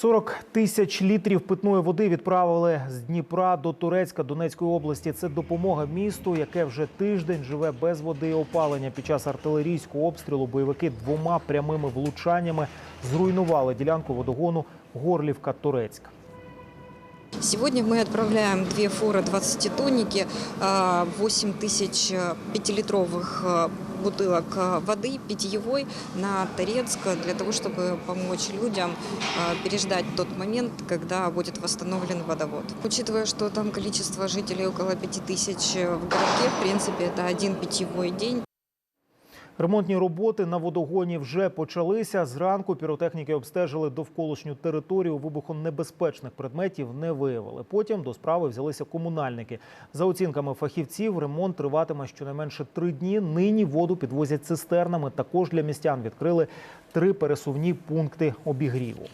40 тисяч літрів питної води відправили з Дніпра до Турецька Донецької області. Це допомога місту, яке вже тиждень живе без води і опалення. Під час артилерійського обстрілу бойовики двома прямими влучаннями зруйнували ділянку водогону Горлівка-Турецька. Сегодня мы отправляем две фуры 20-тонники, 8 тысяч э, пятилитровых э, бутылок э, воды питьевой на Торецк для того, чтобы помочь людям э, переждать тот момент, когда будет восстановлен водовод. Учитывая, что там количество жителей около 5 тысяч в городке, в принципе, это один питьевой день. Ремонтні роботи на водогоні вже почалися. Зранку піротехніки обстежили довколишню територію. Вибухонебезпечних предметів не виявили. Потім до справи взялися комунальники. За оцінками фахівців, ремонт триватиме щонайменше три дні. Нині воду підвозять цистернами. Також для містян відкрили три пересувні пункти обігріву.